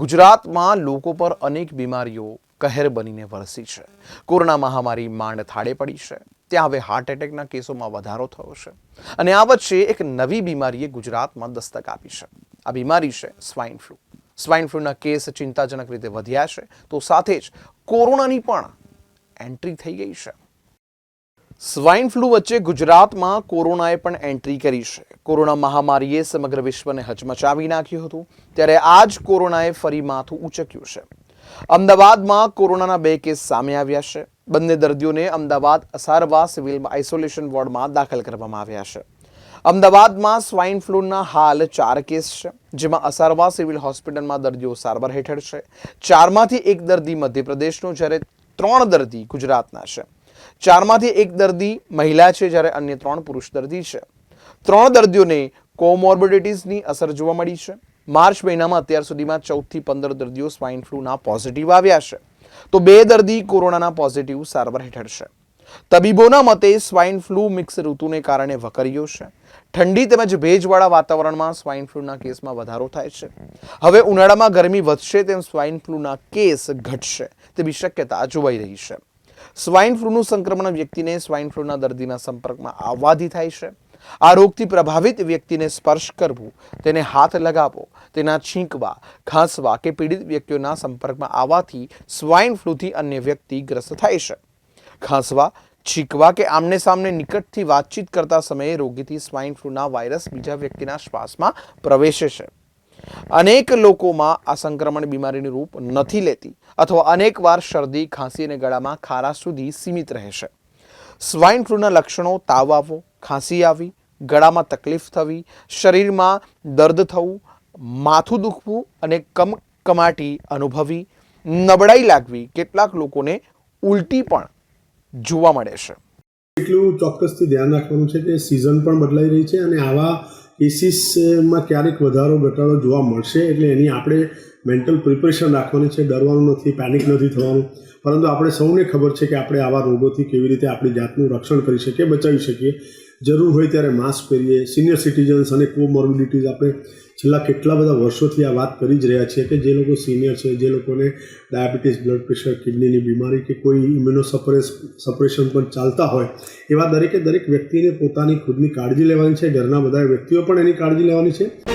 ગુજરાતમાં લોકો પર અનેક બીમારીઓ કહેર બનીને વરસી છે. કોરોના મહામારી માંડ થાળે પડી છે. ત્યાં હવે હાર્ટ એટેકના કેસોમાં વધારો થયો છે. અને આ વચ્ચે એક નવી બીમારીએ ગુજરાતમાં દસ્તક આપી છે. આ બીમારી છે સ્વાઇન ફ્લૂ સ્વાઇન ફ્લૂના કેસ ચિંતાજનક રીતે વધ્યા છે. તો સાથે જ કોરોનાની પણ એન્ટ્રી થઈ ગઈ છે. સ્વાઇન ફ્લૂ વચ્ચે ગુજરાતમાં કોરોનાએ પણ એન્ટ્રી કરી છે. કોરોના મહામારીએ સમગ્ર વિશ્વને હચમચાવી નાખ્યું હતું. ત્યારે આ જ કોરોનાએ ફરી માથું ઉચક્યું છે. અમદાવાદમાં કોરોનાના બે કેસ સામે આવ્યા છે. બંને દર્દીઓને અમદાવાદ અસારવા સિવિલ આઇસોલેશન વોર્ડમાં દાખલ કરવામાં આવ્યા છે. અમદાવાદમાં સ્વાઇન ફ્લૂના હાલ ચાર કેસ છે, જેમાં અસારવા સિવિલ હોસ્પિટલમાં દર્દીઓ સારવાર હેઠળ છે. ચારમાંથી એક દર્દી મધ્યપ્રદેશનો, જ્યારે ત્રણ દર્દી ગુજરાતના છે. ચારમાંથી એક દર્દી મહિલા છે જ્યારે અન્ય ત્રણ પુરુષ દર્દી છે. ત્રણ દર્દીઓને કોમોર્બિડિટીઝની અસર જોવા મળી છે. માર્ચ મહિનામાં અત્યાર સુધીમાં ચૌદથી પંદર દર્દીઓ સ્વાઇન ફ્લૂના પોઝિટિવ આવ્યા છે. તો બે દર્દી કોરોનાના પોઝિટિવ સારવાર હેઠળ છે. તબીબોના મતે સ્વાઇન ફ્લૂ મિક્સ ઋતુને કારણે વકર્યો છે. ઠંડી તેમજ ભેજવાળા વાતાવરણમાં સ્વાઇન ફ્લૂના કેસમાં વધારો થાય છે. હવે ઉનાળામાં ગરમી વધશે તેમ સ્વાઇન ફ્લૂના કેસ ઘટશે તેવી શક્યતા જોવાઈ રહી છે. સ્વાઇન ફ્લૂનું સંક્રમણ વ્યક્તિને સ્વાઇન ફ્લૂના દર્દીના સંપર્કમાં આવવાથી થાય છે. આ રોગથી પ્રભાવિત વ્યક્તિને સ્પર્શ કરવું, તેને હાથ લગાવવો, તેના છીંકવા, ખાંસવા કે પીડિત વ્યક્તિઓના સંપર્કમાં આવવાથી સ્વાઇન ફ્લૂથી અન્ય વ્યક્તિ ગ્રસ્ત થાય છે. ખાંસવા, છીંકવા કે આમને સામને નિકટથી વાતચીત કરતા સમયે રોગીથી સ્વાઇન ફ્લૂના વાયરસ બીજા વ્યક્તિના શ્વાસમાં પ્રવેશે છે. અનેક લોકોમાં આ સંક્રમણ બીમારીનું રૂપ નથી લેતી અથવા અનેકવાર શરદી, ખાંસી અને ગળામાં ખારા સુધી સીમિત રહેશે સ્વાઇન ફ્લૂના લક્ષણો તાવ આવવો, ખાંસી આવી, ગળામાં તકલીફ થવી, શરીરમાં દર્દ થવું, માથું દુખવું અને કમકમાટી અનુભવી, નબળાઈ લાગવી કેટલાક લોકોને ઉલટી પણ જોવા મળે છે. એટલું ચોક્કસથી ધ્યાન રાખવાનું છે કે સિઝન પણ બદલાઈ રહી છે અને આવા કેસીસમાં ક્યારેક વધારો ઘટાડો જોવા મળશે એટલે એની આપણે મેન્ટલ પ્રિપરેશન રાખવાની છે. ડરવાનું નથી પેનિક નથી થવાનું. પરંતુ આપણે સૌને ખબર છે કે આપણે આવા રોગોથી કેવી રીતે આપણી જાતનું રક્ષણ કરી શકીએ, બચાવી શકીએ. જરૂર હોય ત્યારે માસ્ક પહેરીએ. સિનિયર સિટીઝન્સ અને કોમોર્બિડિટીઝ આપણે છેલ્લા કેટલા બધા વર્ષોથી આ વાત કરી જ રહ્યા છીએ કે જે લોકો સિનિયર છે, જે લોકોને ડાયાબિટીસ બ્લડ પ્રેશર કિડનીની બીમારી કે કોઈ ઇમ્યુનો સપ્રેસ સપ્રેશન પણ ચાલતા હોય, એવા દરેકે દરેક વ્યક્તિને પોતાની ખુદની કાળજી લેવાની છે. ઘરના બધા વ્યક્તિઓ પણ એની કાળજી લેવાની છે.